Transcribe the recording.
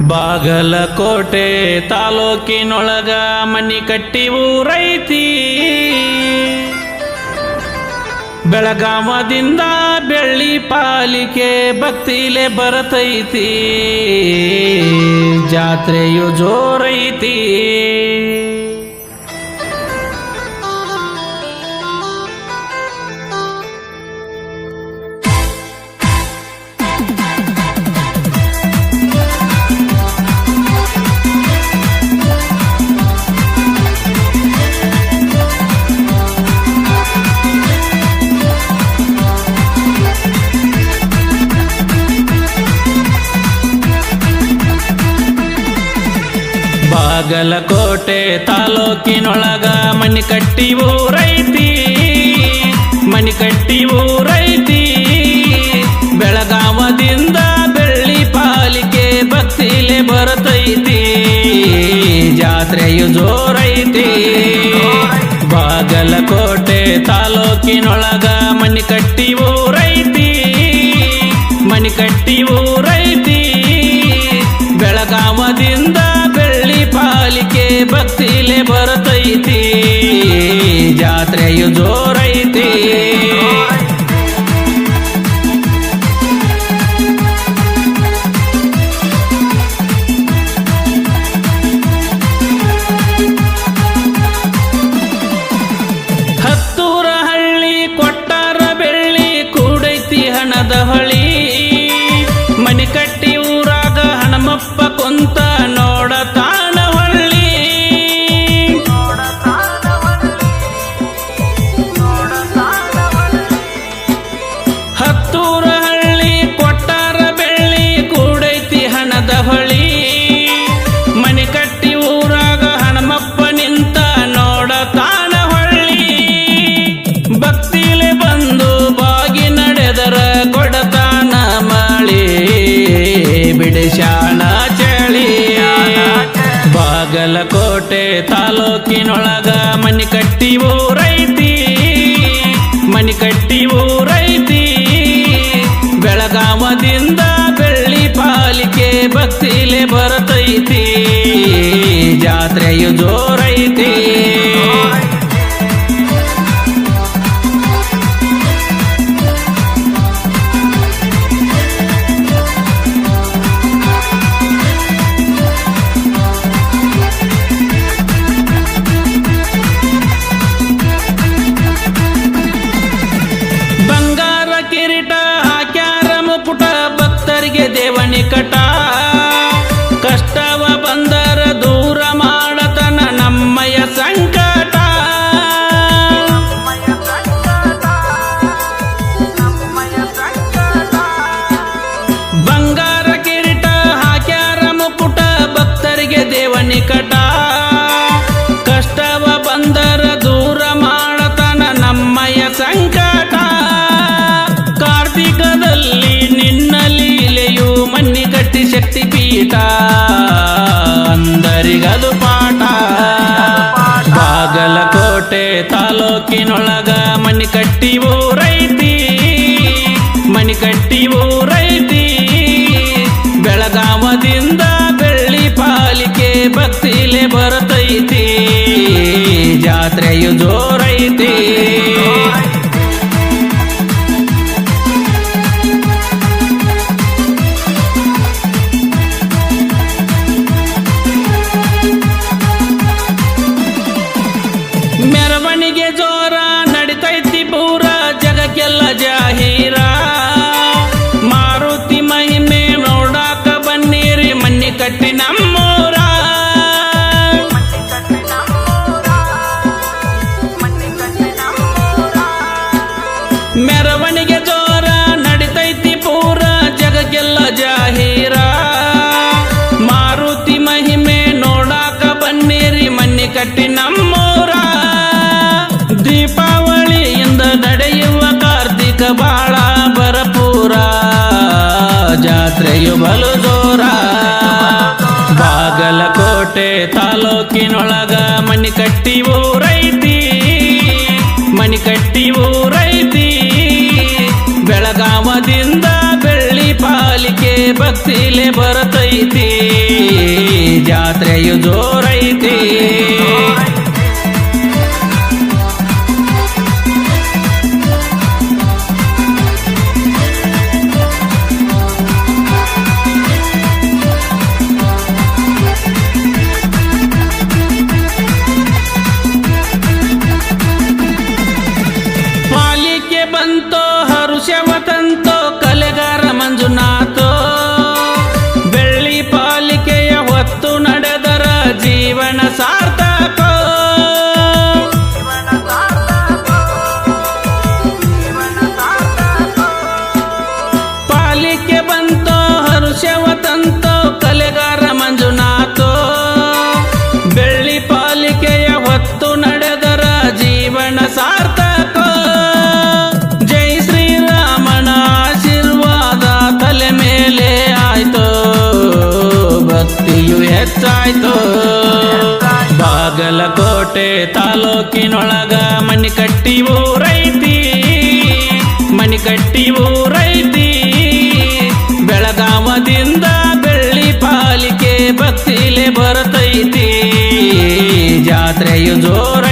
ಬಾಗಲಕೋಟೆ ತಾಲೂಕಿನೊಳಗ ಮನಿ ಕಟ್ಟಿ ಊರೈತಿ ಬೆಳಗಾವದಿಂದ ಬೆಳ್ಳಿ ಪಾಲಿಕೆ ಭಕ್ತಿಲೆ ಬರತೈತಿ. ಜಾತ್ರೆಯು ಜೋರೈತಿ. ಬಾಗಲಕೋಟೆ ತಾಲೂಕಿನೊಳಗ ಮನಿ ಕಟ್ಟಿ ಊರೈತಿ ಮನಿ ಕಟ್ಟಿ ಊರೈತಿ ಬೆಳಗಾವದಿಂದ ಬೆಳ್ಳಿ ಪಾಲಿಕೆ ಭಕ್ತಿಲೆ ಬರತೈತಿ, ಜಾತ್ರೆಯು ಜೋರೈತಿ. ಬಾಗಲಕೋಟೆ ತಾಲೂಕಿನೊಳಗ ಮನಿ ಕಟ್ಟಿ ಊರೈತಿ ಮನಿ ಕಟ್ಟಿ ಊರೈತಿ ಪಾಲಿಕೆ ಭಕ್ತಿಲೆ ಬರತೈತಿ. ಜಾತ್ರೆಯು ಜೋರೈತಿ ಮನಿ ಕಟ್ಟಿ ಊರೈತಿ. ಬೆಳಗಾಮದಿಂದ ಬೆಳ್ಳಿ ಪಾಲಿಕೆ ಭಕ್ತಿಲೆ ಬರತೈತಿ. ಜಾತ್ರೆಯು ಜೋರೈತಿ. कटा ಪೀತ ಪೀಠ, ಅಂದರಿಗದು ಪಾಠ. ಬಾಗಲಕೋಟೆ ತಾಲೂಕಿನೊಳಗ ಮನಿ ಕಟ್ಟಿ ಊರೈತಿ ಮನಿ ಕಟ್ಟಿ ಊರೈತಿ ಬೆಳಗಾವದಿಂದ ಬೆಳ್ಳಿ ಪಾಲಿಕೆ ಭಕ್ತಿಲೆ ಬರತೈತಿ. ಜಾತ್ರೆಯು ಜೋರೈತಿ ನಡೆಯುವ ಕಾರ್ತಿಕ ಬಾಳ ಬರಪೂರ ಜಾತ್ರೆಯು ಬಲು ದೂರ ಬಾಗಲಕೋಟೆ ತಾಲೂಕಿನೊಳಗ ಮನಿ ಕಟ್ಟಿ ಊರೈತಿ. ಮಣಿ ಕಟ್ಟಿ ಊರೈತಿ. ಬೆಳಗಾವದಿಂದ ಬೆಳ್ಳಿ ಪಾಲಿಕೆ ಭಕ್ತಿಲೆ ಬರತೈತಿ. ಜಾತ್ರೆಯು ಜೋರೈತಿ ಜೀವನ ಸಾರ್ಥಕ. ಪಾಲಿಕೆ ಬಂತೋ, ಹರುಷವ ತಂತೋ, ಕಲೆಗಾರ ಮಂಜುನಾಥೋ. ಬೆಳ್ಳಿ ಪಾಲಿಕೆಯ ಹೊತ್ತು ನಡೆದರ ಜೀವನ ಸಾರ್ಥಕ. ಜೈ ಆಶೀರ್ವಾದ ತಲೆ ಮೇಲೆ ಬಾಗಲಕೋಟೆ ತಾಲೂಕಿನೊಳಗ ಮಣಿಕಟ್ಟಿ ಊರೈತಿ ಮಣಿಕಟ್ಟಿ ಊರೈತಿ ಬೆಳಗಾವದಿಂದ ಬೆಳ್ಳಿ ಪಾಲಿಕೆ ಭಕ್ತಿಲೆ ಬರತೈತಿ ಜಾತ್ರೆಯು ಜೋರ